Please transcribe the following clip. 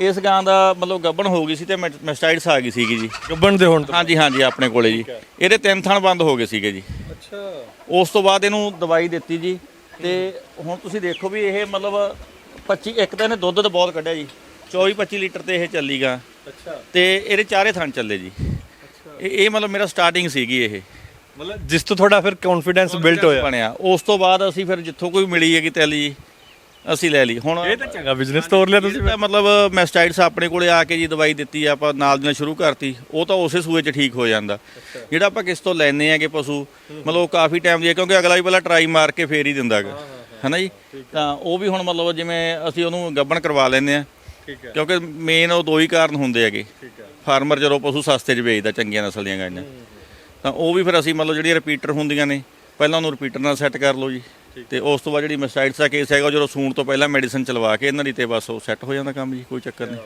ਇਸ ਗਾਂ ਦਾ ਮਤਲਬ ਗੱਬਣ ਹੋ ਗਈ ਸੀ ਤੇ ਮੈਸਟਾਈਡਸ ਆ ਗਈ ਸੀਗੀ ਜੀ। ਗੱਬਣ ਦੇ ਹੋਣ ਹਾਂਜੀ ਹਾਂਜੀ ਆਪਣੇ ਕੋਲੇ ਜੀ। ਇਹਦੇ ਤਿੰਨ ਥਣ ਬੰਦ ਹੋ ਗਏ ਸੀਗੇ ਜੀ। ਅੱਛਾ। ਉਸ ਤੋਂ ਬਾਅਦ ਇਹਨੂੰ ਦਵਾਈ ਦਿੱਤੀ ਜੀ ਤੇ ਹੁਣ ਤੁਸੀਂ ਦੇਖੋ ਵੀ ਇਹ ਮਤਲਬ 25 ਇੱਕ ਤਾਂ ਇਹਨੇ ਦੁੱਧ ਤਾਂ ਬਹੁਤ ਕੱਢਿਆ ਜੀ। 24 25 ਲੀਟਰ ਤੇ ਇਹ ਚੱਲੀਗਾ ਅੱਛਾ। ਤੇ ਇਹਦੇ ਚਾਰੇ ਥਣ ਚੱਲੇ ਜੀ। ਇਹ ਇਹ ਮਤਲਬ ਮੇਰਾ ਸਟਾਰਟਿੰਗ ਸੀਗੀ ਇਹ। ਮਤਲਬ ਜਿਸ ਤੋਂ ਤੁਹਾਡਾ ਫਿਰ ਕੌਨਫੀਡੈਂਸ ਬਿਲਟ ਹੋਇਆ। ਬਣਿਆ। ਉਸ ਤੋਂ ਬਾਅਦ ਅਸੀਂ ਫਿਰ ਜਿੱਥੋਂ ਕੋਈ ਮਿਲੀ ਹੈਗੀ ਤੈਲੀ ਜੀ ਅਸੀਂ ਲੈ ਲਈ। ਹੁਣ ਇਹ ਤਾਂ ਚੰਗਾ ਬਿਜ਼ਨਸ ਤੋਰ ਲਿਆ ਤੁਸੀਂ ਤਾਂ ਮਤਲਬ ਮੈਸਟਾਈਡਸ ਆਪਣੇ ਕੋਲੇ ਆ ਕੇ ਜੀ ਦਵਾਈ ਦਿੱਤੀ ਆਪਾਂ ਨਾਲ ਦੀ ਨਾਲ ਸ਼ੁਰੂ ਕਰਤੀ ਉਹ ਤਾਂ ਉਸੇ ਸੂਏ 'ਚ ਠੀਕ ਹੋ ਜਾਂਦਾ। ਜਿਹੜਾ ਆਪਾਂ ਕਿਸ ਤੋਂ ਲੈਨੇ ਆਗੇ ਪਸ਼ੂ ਮਤਲਬ ਉਹ ਕਾਫੀ ਟਾਈਮ ਦੀ ਹੈ ਕਿਉਂਕਿ ਅਗਲਾ ਵੀ ਪਹਿਲਾਂ ਟਰਾਈ ਮਾਰ ਕੇ ਫੇਰ ਹੀ ਦਿੰਦਾਗਾ। ਹੈਨਾ ਜੀ? ਤਾਂ ਉਹ ਵੀ ਹੁਣ ਮਤਲਬ ਜਿਵੇਂ ਅਸੀਂ ਉਹਨੂੰ ਗੱਬਣ ਕਰਵਾ ਲੈਨੇ ਆ ਹੈ। ਕਿਉਂਕਿ ਮੇਨ ਉਹ ਦੋ ਹੀ ਕਾਰਨ ਹੁੰਦੇ ਹੈਗੇ। ਹੈ। ਫਾਰਮਰ ਜਦੋਂ ਪਸ਼ੂ ਸਸਤੇ 'ਚ ਵੇਚਦਾ ਚੰਗੀਆਂ ਨਸਲ ਦੀਆਂ ਗਾਈਆਂ। ਤਾਂ ਉਹ ਵੀ ਫਿਰ ਅਸੀਂ ਮਤਲਬ ਜਿਹੜੀਆਂ ਰਿਪੀਟਰ ਹੁੰਦੀਆਂ ਨੇ ਪਹਿਲਾਂ ਉਹਨੂੰ ਰਿਪੀਟਰ ਨਾਲ ਸੈੱਟ ਕਰ ਲਓ ਜੀ। ਤੇ ਉਸ ਤੋਂ ਬਾਅਦ ਜਿਹੜੀ ਮੈਸਟਾਈਡਸ ਦਾ ਕੇਸ ਹੈਗਾ ਉਹ ਜਦੋਂ ਸੂਣ ਤੋਂ ਪਹਿਲਾਂ ਮੈਡੀਸਿਨ ਚਲਵਾ ਕੇ ਇਹਨਾਂ ਦੀ ਤੇ ਬਸ ਉਹ ਸੈੱਟ ਹੋ ਜਾਂਦਾ ਕੰਮ ਜੀ ਕੋਈ ਚੱਕਰ ਨਹੀਂ।